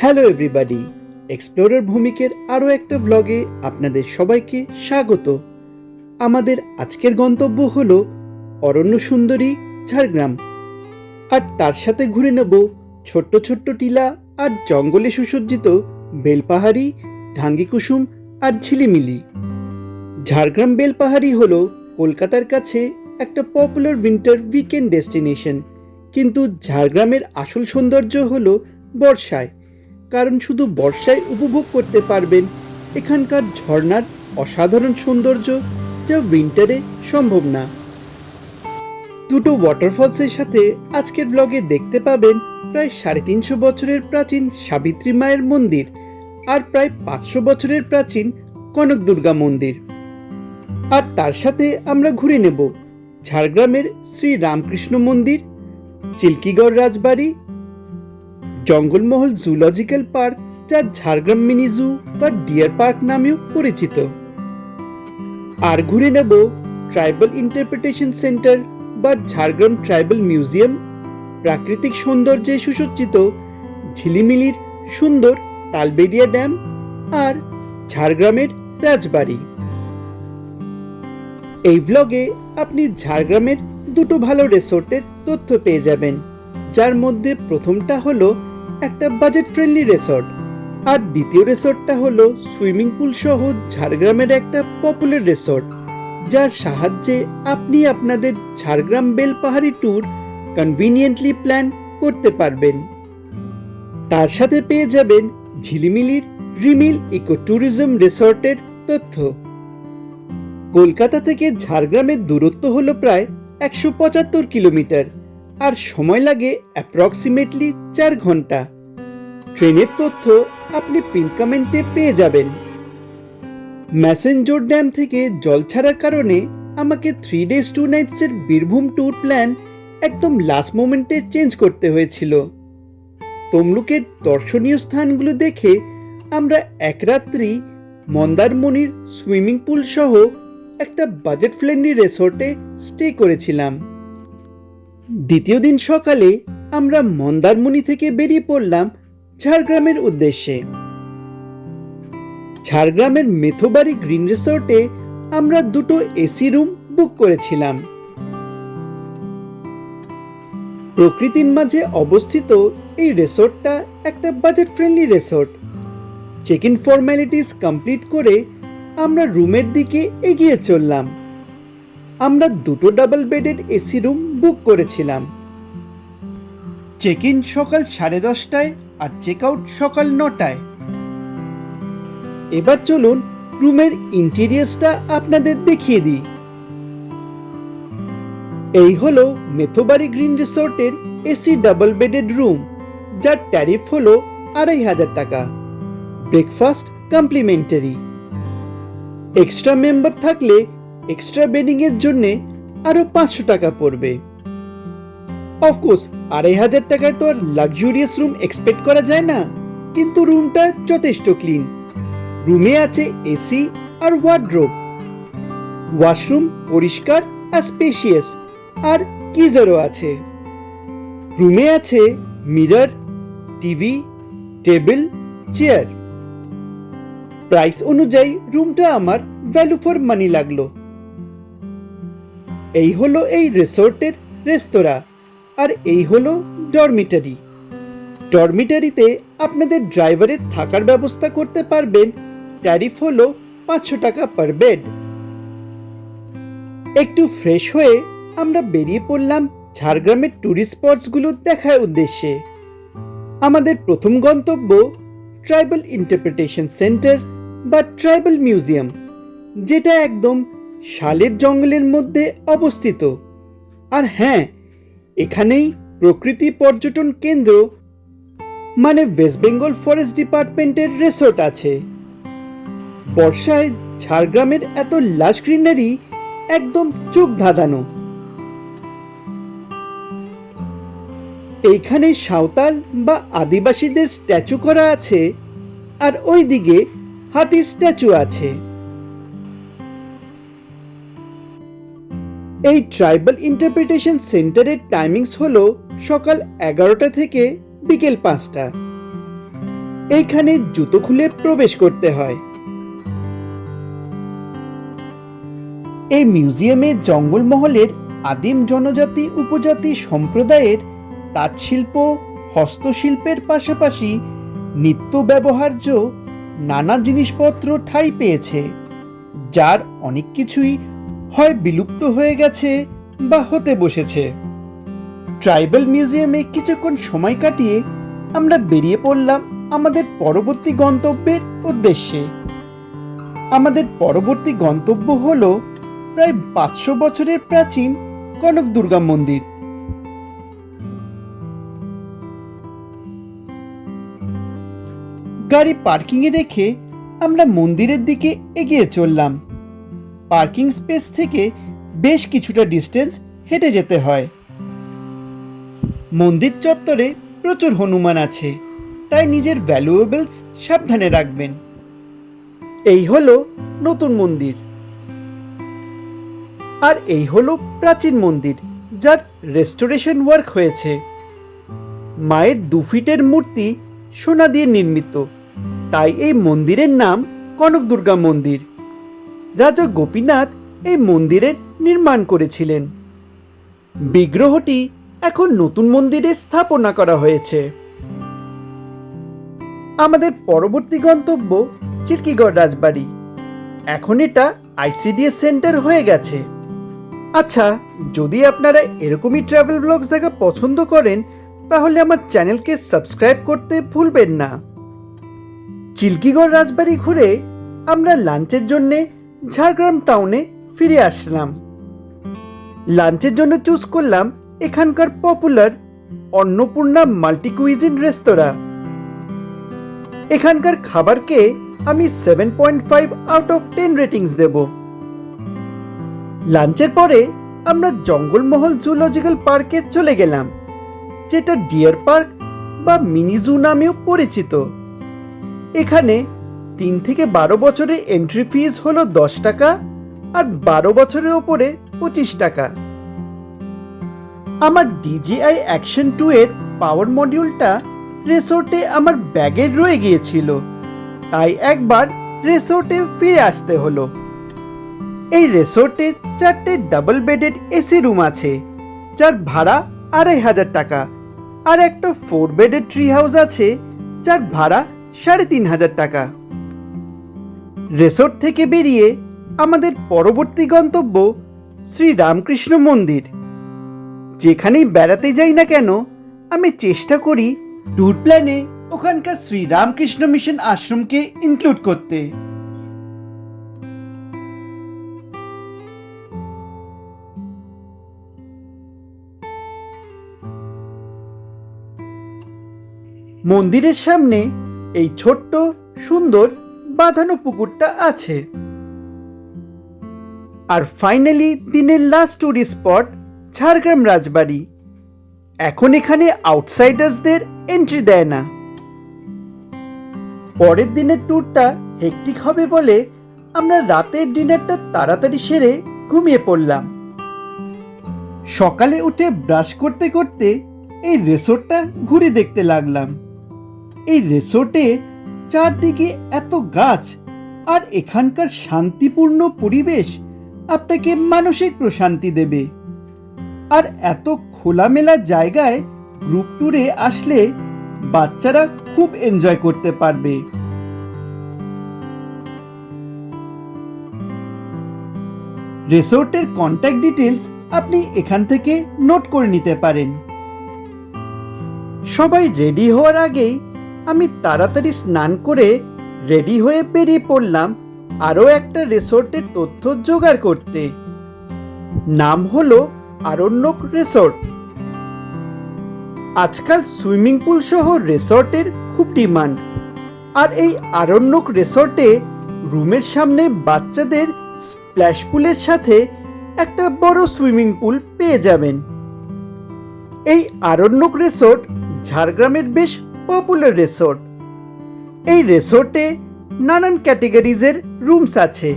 Hello everybody explorer ভূমিকের আরও একটা ভ্লগে আপনাদের সবাইকে স্বাগত। আমাদের আজকের গন্তব্য হল অরণ্য সুন্দরী, ঝাড়গ্রাম। আর তার সাথে ঘুরে নেব ছোট্ট ছোট্ট টিলা আর জঙ্গলে সুসজ্জিত বেলপাহাড়ি, ঢাঙ্গি কুসুম আর ঝিলিমিলি। ঝাড়গ্রাম বেলপাহাড়ি হল কলকাতার কাছে একটা পপুলার উইন্টার উইকেন্ড ডেস্টিনেশন কিন্তু ঝাড়গ্রামের আসল সৌন্দর্য হল বর্ষায়। কারণ শুধু বর্ষায় উপভোগ করতে পারবেন এখানকার ঝর্ণার অসাধারণ সৌন্দর্য যা উইন্টারে সম্ভব না। দুটো ওয়াটারফলসের সাথে আজকের ব্লগে দেখতে পাবেন প্রায় সাড়ে তিনশো বছরের প্রাচীন সাবিত্রী মায়ের মন্দির আর প্রায় পাঁচশো বছরের প্রাচীন কনক দুর্গা মন্দির। আর তার সাথে আমরা ঘুরে নেব ঝাড়গ্রামের শ্রী রামকৃষ্ণ মন্দির, চিল্কিগড় রাজবাড়ি জঙ্গলমহল জুলজিক্যাল পার্ক, যা ঝাড়গ্রাম মিনি জু বা ডিয়ার পার্ক নামেও পরিচিত। আর ঘুরে নেব ট্রাইবাল ইন্টারপ্রিটেশন সেন্টার বা ঝাড়গ্রাম ট্রাইবাল মিউজিয়াম। প্রাকৃতিক সৌন্দর্যে সুসজ্জিত ঝিলিমিলির সুন্দর তালবেড়িয়া ড্যাম আর ঝাড়গ্রামের রাজবাড়ি। এই ব্লগে আপনি ঝাড়গ্রামের দুটো ভালো রিসোর্টের তথ্য পেয়ে যাবেন। যার মধ্যে প্রথমটা হলো একটা বাজেট ফ্রেন্ডলি রেসর্ট আর দ্বিতীয় রেসর্টটা হলো সুইমিং পুল সহ ঝাড়গ্রামের একটা পপুলার রিসোর্ট যার সাহায্যে আপনি আপনাদের Jhargram Belpahari tour conveniently plan করতে পারবেন। তার সাথে পেয়ে যাবেন ঝিলিমিলির রিমিল ইকো ট্যুরিজম রিসোর্টের তথ্য। কলকাতা থেকে ঝাড়গ্রামের দূরত্ব হলো প্রায় একশো পঁচাত্তর কিলোমিটার। আর সময় লাগে অ্যাপ্রক্সিমেটলি চার ঘণ্টা। ট্রেনের তথ্য আপনি পিন কমেন্টে পেয়ে যাবেন। ম্যাসেঞ্জোর ড্যাম থেকে জল ছাড়ার কারণে আমাকে থ্রি ডেজ টু নাইটসের বীরভূম ট্যুর প্ল্যান একদম লাস্ট মোমেন্টে চেঞ্জ করতে হয়েছিল। তমলুকের দর্শনীয় স্থানগুলো দেখে আমরা এক রাত্রি মন্দারমণির সুইমিং পুল সহ একটা বাজেট ফ্রেন্ডলি রিসোর্টে স্টে করেছিলাম। দ্বিতীয় দিন সকালে আমরা মন্দারমণি থেকে বেরিয়ে পড়লাম ঝাড়গ্রামের উদ্দেশ্যে। ঝাড়গ্রামের মেথোবাড়ি গ্রিন রিসোর্টে আমরা দুটো এসি রুম বুক করেছিলাম। প্রকৃতির মাঝে অবস্থিত এই রিসোর্টটা একটা বাজেট ফ্রেন্ডলি রিসোর্ট। চেক ইন ফর্ম্যালিটিস কমপ্লিট করে আমরা রুমের দিকে এগিয়ে চললাম। আমরা দুটো ডাবল বেডের এসি রুম বুক করেছিলাম। চেক ইন সকাল সাড়ে দশটায় আর চেক আউট সকাল নটায়। এবার চলুন রুমের ইন্টেরিয়ার্সটা আপনাদের দেখিয়ে দিই। এই হলো মেথোবাড়ি গ্রিন রিসোর্টের এসি ডাবল বেডেড রুম যার ট্যারিফ হলো আড়াই হাজার টাকা। ব্রেকফাস্ট কমপ্লিমেন্টারি এক্সট্রা মেম্বার থাকলে এক্সট্রা বেডিং এর জন্য আরও পাঁচশো টাকা পড়বে। অফকোর্স আড়াই হাজার টাকায় তো আর লাক্সুরিয়াস রুম এক্সপেক্ট করা যায় না। কিন্তু রুমটা যথেষ্ট ক্লিন রুমে আছে এসি আর ওয়ার্ড্রোব ওয়াশরুম পরিষ্কার আর স্পেশিয়াস আর গিজারও আছে। রুমে আছে mirror TV table chair price অনুযায়ী রুমটা আমার ভ্যালু ফর মানি লাগল। এই হলো এই রিসোর্টের রেস্তোরাঁ। আর এই হলো ডরমিটারি ডরমিটারিতে আপনাদের ড্রাইভারের থাকার ব্যবস্থা করতে পারবেন। ট্যারিফ হলো পাঁচশো টাকা পার বেড একটু ফ্রেশ হয়ে আমরা বেরিয়ে পড়লাম ঝাড়গ্রামের ট্যুরিস্ট স্পটসগুলো দেখার উদ্দেশ্যে। আমাদের প্রথম গন্তব্য ট্রাইবাল ইন্টারপ্রিটেশন সেন্টার বা ট্রাইবাল মিউজিয়াম যেটা একদম শালের জঙ্গলের মধ্যে অবস্থিত। আর হ্যাঁ এখানেই প্রকৃতি পর্যটন কেন্দ্র মানে ওয়েস্ট বেঙ্গল ফরেস্ট ডিপার্টমেন্টের রিসোর্ট আছে। বর্ষায় ঝাড়গ্রামের এত লাশ গ্রিনারি একদম চোখ ধাঁধানো। এইখানে সাঁওতাল বা আদিবাসীদের স্ট্যাচু করা আছে, আর ওই দিকে হাতির স্ট্যাচু আছে। এই ট্রাইবাল ইন্টারপ্রিটেশন সেন্টারের টাইমিংস হলো সকাল এগারোটা থেকে বিকেল পাঁচটা। এইখানে জুতো খুলে প্রবেশ করতে হয়। এই মিউজিয়ামে জঙ্গলমহলের আদিম জনজাতি, উপজাতি সম্প্রদায়ের তাঁতশিল্প, হস্তশিল্পের পাশাপাশি নিত্য ব্যবহার্য নানা জিনিসপত্র ঠাঁই পেয়েছে, যার অনেক কিছুই হয় বিলুপ্ত হয়ে গেছে বা হতে বসেছে। ট্রাইবাল মিউজিয়ামে কিছুক্ষণ সময় কাটিয়ে আমরা বেরিয়ে পড়লাম আমাদের পরবর্তী গন্তব্যের উদ্দেশ্যে। আমাদের পরবর্তী গন্তব্য হল প্রায় পাঁচশো বছরের প্রাচীন কনক দুর্গা মন্দির। গাড়ি পার্কিংয়ে রেখে আমরা মন্দিরের দিকে এগিয়ে চললাম। পার্কিং স্পেস থেকে বেশ কিছুটা ডিস্টেন্স হেঁটে যেতে হয়। মন্দির চত্বরে প্রচুর হনুমান আছে, তাই নিজের ভ্যালুয়েবলস সাবধানে রাখবেন। এই হলো নতুন মন্দির। আর এই হলো প্রাচীন মন্দির, যার রেস্টোরেশন ওয়ার্ক হয়েছে। মায়ের দু ফিটের মূর্তি সোনা দিয়ে নির্মিত, তাই এই মন্দিরের নাম কনক দুর্গা মন্দির। রাজা গোপীনাথ এই মন্দিরের নির্মাণ করেছিলেন। বিগ্রহটি এখন নতুন মন্দিরে স্থাপনা করা হয়েছে। আমাদের পরবর্তী গন্তব্য চিরকিগড় রাজবাড়ি। এখন এটা আইসিডিএস সেন্টার হয়ে গেছে। আচ্ছা যদি আপনারা এরকমই ট্রাভেল ব্লগস দেখা পছন্দ করেন, তাহলে আমার চ্যানেলকে সাবস্ক্রাইব করতে ভুলবেন না। চিল্কিগড় রাজবাড়ি ঘুরে আমরা লাঞ্চের জন্য ঝাড়গ্রাম টাউনে ফিরে আসলাম। লাঞ্চের জন্য চুজ করলাম এখানকার পপুলার অন্নপূর্ণা মাল্টি কুইজিন রেস্তোরাঁ। এখানকার খাবারকে আমি seven point five out of ten ratings দেব। লাঞ্চের পরে আমরা জঙ্গলমহল জুলজিক্যাল পার্কে চলে গেলাম, যেটা ডিয়ার পার্ক বা মিনি জু নামেও পরিচিত। এখানে তিন থেকে বারো বছরের এন্ট্রি ফিজ হলো দশ টাকা আর বারো বছরের ওপরে পঁচিশ টাকা। আমার ডিজিআই অ্যাকশন টু এর পাওয়ার মডিউলটা রিসোর্টে আমার ব্যাগে রয়ে গিয়েছিল। তাই একবার রেসোর্টে ফিরে আসতে হলো। এই রেসোর্টে চারটে ডাবল বেডেড এসি রুম আছে, যার ভাড়া আড়াই হাজার টাকা। আর একটা ফোর বেডেড ট্রি হাউস আছে, যার ভাড়া সাড়ে তিন হাজার টাকা। রিসোর্ট থেকে বেরিয়ে আমাদের পরবর্তী গন্তব্য শ্রী রামকৃষ্ণ মন্দির। যেখানেই বেড়াতে যাই না কেন, আমি চেষ্টা করি ট্যুর প্ল্যানে ওখানকার শ্রী রামকৃষ্ণ মিশন আশ্রমকে ইনক্লুড করতে। মন্দিরের সামনে এই ছোট্ট, সুন্দর বাঁধানো পুকুরটা আছে। আর ফাইনালি দিনের last tourist spot Jhargram Rajbari. এখন এখানে আউটসাইডার্সদের এন্ট্রি দেয় না। পরের দিনের ট্যুরটা হেকটিক হবে বলে আমরা রাতের ডিনারটা তাড়াতাড়ি সেরে ঘুমিয়ে পড়লাম। সকালে উঠে ব্রাশ করতে করতে এই রিসোর্টটা ঘুরে দেখতে লাগলাম। এই রিসোর্টে চারদিকে এত গাছ, আর এখানকার শান্তিপূর্ণ পরিবেশ আপনাকে মানসিক প্রশান্তি দেবে। আর এত খোলামেলা জায়গায় গ্রুপ ট্যুরে আসলে বাচ্চারা খুব এনজয় করতে পারবে। রিসোর্টের কন্ট্যাক্ট ডিটেলস আপনি এখান থেকে নোট করে নিতে পারেন। সবাই রেডি হওয়ার আগেই আমি তাড়াতাড়ি স্নান করে রেডি হয়ে বেরিয়ে পড়লাম আরও একটা রিসোর্টের তথ্য জোগাড় করতে। নাম হলো আরণ্যক রিসোর্ট। আজকাল সুইমিং পুল সহ রিসর্টের খুব ডিমান্ড। আর এই আরণ্যক রিসর্টে রুমের সামনে বাচ্চাদের স্প্ল্যাশ পুলের সাথে একটা বড় সুইমিং পুল পেয়ে যাবেন। এই আরণ্যক রিসোর্ট ঝাড়গ্রামের বেশ পপুলার রিসোর্ট এই রিসোর্টে নানান ক্যাটেগরিজের রুমস আছে।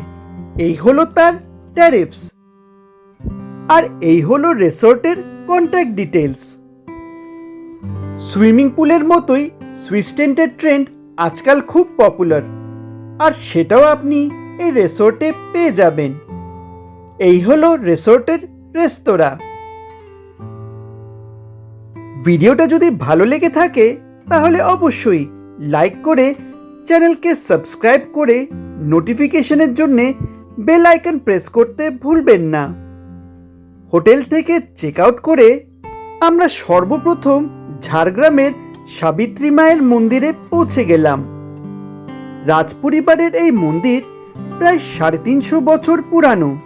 এই হলো তার ট্যারিফস আর এই হলো রিসোর্টের কন্ট্যাক্ট ডিটেলস সুইমিং পুলের মতোই সুইস টেন্টের ট্রেন্ড আজকাল খুব পপুলার আর সেটাও আপনি এই রেসর্টে পেয়ে যাবেন। এই হলো রেসর্টের রেস্তোরাঁ ভিডিওটা যদি ভালো লেগে থাকে তাহলে অবশ্যই লাইক করে চ্যানেলকে সাবস্ক্রাইব করে নোটিফিকেশনের জন্যে বেল আইকন প্রেস করতে ভুলবেন না। হোটেল থেকে চেক আউট করে আমরা সর্বপ্রথম ঝাড়গ্রামের সাবিত্রী মায়ের মন্দিরে পৌঁছে গেলাম। রাজপরিবারের এই মন্দির প্রায় সাড়ে তিনশো বছর পুরানো।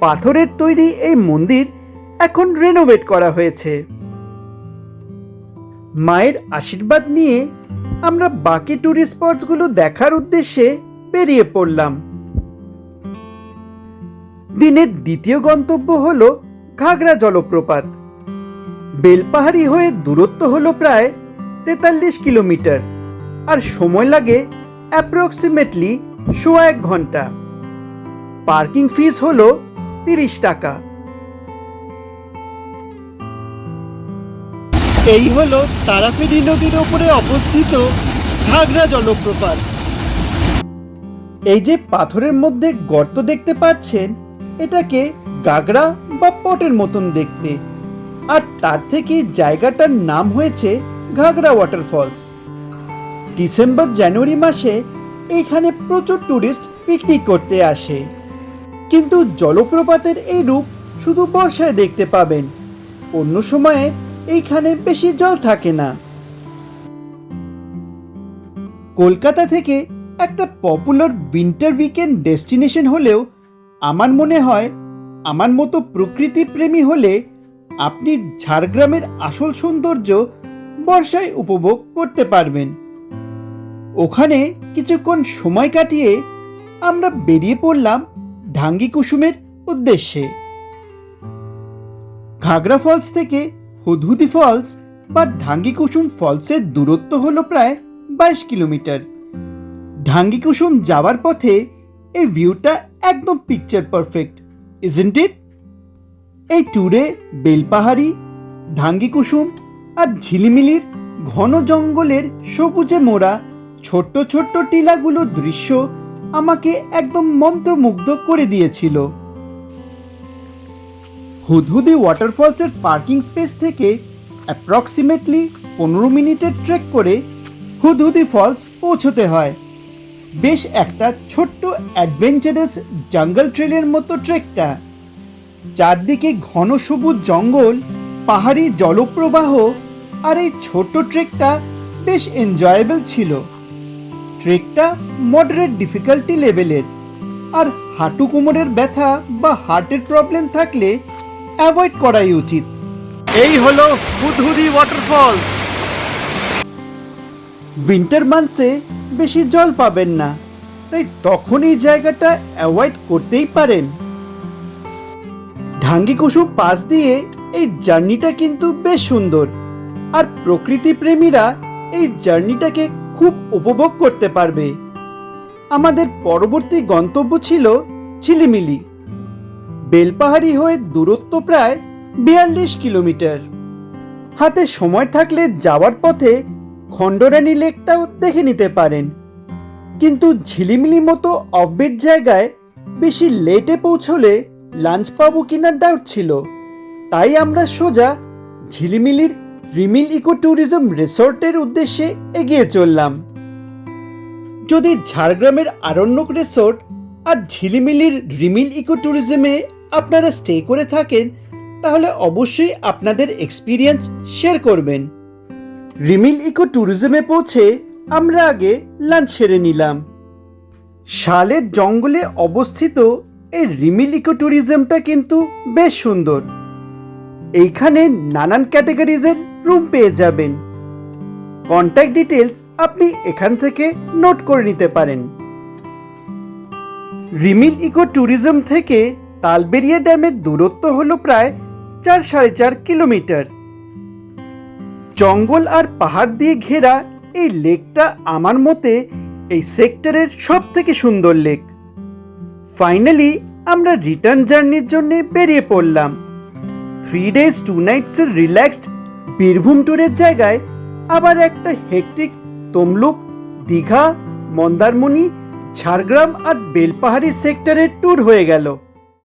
পাথরের তৈরি এই মন্দির এখন রেনোভেট করা হয়েছে। মায়ের আশীর্বাদ নিয়ে আমরা বাকি ট্যুরিস্ট স্পটসগুলো দেখার উদ্দেশ্যে বেরিয়ে পড়লাম। দিনের দ্বিতীয় গন্তব্য হলো ঘাগরা জলপ্রপাত। বেলপাহাড়ি হয়ে দূরত্ব হলো প্রায় তেতাল্লিশ কিলোমিটার, আর সময় লাগে অ্যাপ্রক্সিমেটলি সোয়া এক ঘণ্টা। পার্কিং ফিস হলো তিরিশ টাকা। এই হলো তারাপীঠি নদীর ওপরে অবস্থিত ঘাগরা জলপ্রপাত। এই যে পাথরের মধ্যে গর্ত দেখতে পাচ্ছেন, এটাকে গাগরা বা পটের মতন দেখতে। আর তার থেকে জায়গাটার নাম হয়েছে ঘাগরা ওয়াটারফলস। ডিসেম্বর, জানুয়ারি মাসে এখানে প্রচুর টুরিস্ট পিকনিক করতে আসে। কিন্তু জলপ্রপাতের এই রূপ শুধু বর্ষায় দেখতে পাবেন। অন্য সময়ে এইখানে বেশি জল থাকে না। কলকাতা থেকে একটা পপুলার উইন্টার উইকেন্ড ডেস্টিনেশন হলেও আমার মনে হয় আমার মতো প্রকৃতি প্রেমী হলে আপনি ঝাড়গ্রামের আসল সৌন্দর্য বর্ষায় উপভোগ করতে পারবেন। ওখানে কিছুক্ষণ সময় কাটিয়ে আমরা বেরিয়ে পড়লাম ঢাঙ্গি কুসুমের উদ্দেশ্যে। ঘাগরা ফলস থেকে হুদহুদি ফলস বা ঢাঙ্গি কুসুম ফলসের দূরত্ব হলো প্রায় বাইশ কিলোমিটার। ঢাঙ্গি কুসুম যাওয়ার পথে এই ভিউটা একদম পিকচার পারফেক্ট ইজেন্ট ইট এই ট্যুরে বেলপাহাড়ি ঢাঙ্গি কুসুম আর ঝিলিমিলির ঘন জঙ্গলের সবুজে মোড়া ছোট্ট ছোট্ট টিলাগুলোর দৃশ্য আমাকে একদম মন্ত্রমুগ্ধ করে দিয়েছিল। হুদহুদি ওয়াটারফলসের পার্কিং স্পেস থেকে অ্যাপ্রক্সিমেটলি পনেরো মিনিটের ট্রেক করে হুদহুদি ফলস পৌঁছতে হয়। বেশ একটা ছোট্ট অ্যাডভেঞ্চারাস জঙ্গল ট্রেলের মতো ট্রেকটা চারদিকে ঘন সবুজ জঙ্গল, পাহাড়ি জলপ্রবাহ আর এই ছোট্ট ট্রেকটা বেশ এনজয়েবল ছিল। ট্রেকটা মডারেট ডিফিকাল্টি লেভেলের আর হাঁটু কোমরের ব্যথা বা হার্টের প্রবলেম থাকলে অ্যাভয়েড করাই উচিত। এই হলো হুদহুদি ওয়াটারফলস উইন্টার মান্থসে বেশি জল পাবেন না তাই তখন এই জায়গাটা অ্যাভয়েড করতেই পারেন। ঢাঙ্গি কুসুম পাশ দিয়ে এই জার্নিটা কিন্তু বেশ সুন্দর আর প্রকৃতি প্রেমীরা এই জার্নিটাকে খুব উপভোগ করতে পারবে। আমাদের পরবর্তী গন্তব্য ছিল ঝিলিমিলি। বেলপাহাড়ি হয়ে দূরত্ব প্রায় বিয়াল্লিশ কিলোমিটার। হাতে সময় থাকলে যাওয়ার পথে খণ্ডরানী লেকটাও দেখে নিতে পারেন। কিন্তু ঝিলিমিলি মতো অফবিট জায়গায় বেশি লেটে পৌঁছলে লাঞ্চ পাবো কিনার ডাউট ছিল। তাই আমরা সোজা ঝিলিমিলির রিমিল ইকো ট্যুরিজম রিসোর্টের উদ্দেশ্যে এগিয়ে চললাম। যদি ঝাড়গ্রামের আরণ্যক রিসোর্ট আর ঝিলিমিলির রিমিল ইকো ট্যুরিজমে আপনারা স্টে করে থাকেন, তাহলে অবশ্যই আপনাদের এক্সপিরিয়েন্স শেয়ার করবেন। রিমিল ইকো ট্যুরিজমে পৌঁছে আমরা আগে লাঞ্চ সেরে নিলাম। শালের জঙ্গলে অবস্থিত এই রিমিল ইকো ট্যুরিজমটা কিন্তু বেশ সুন্দর। এইখানে নানান ক্যাটাগরিজের রুম পেয়ে যাবেন। কন্ট্যাক্ট ডিটেলস আপনি এখান থেকে নোট করে নিতে পারেন। রিমিল ইকো ট্যুরিজম থেকে তালবেরিয়া ড্যামের দূরত্ব হলো প্রায় চার সাড়ে চার কিলোমিটার। জঙ্গল আর পাহাড় দিয়ে ঘেরা এই লেকটা আমার মতে এই সেক্টরের সব থেকে সুন্দর লেক। ফাইনালি আমরা রিটার্ন জার্নির জন্য বেরিয়ে পড়লাম। থ্রি ডেজ, টু নাইটসের রিল্যাক্সড বীরভূম ট্যুরের জায়গায় আবার একটা হেকটিক তমলুক, দীঘা, মন্দারমণি, ঝাড়গ্রাম আর বেলপাহাড়ি সেক্টরের ট্যুর হয়ে গেল।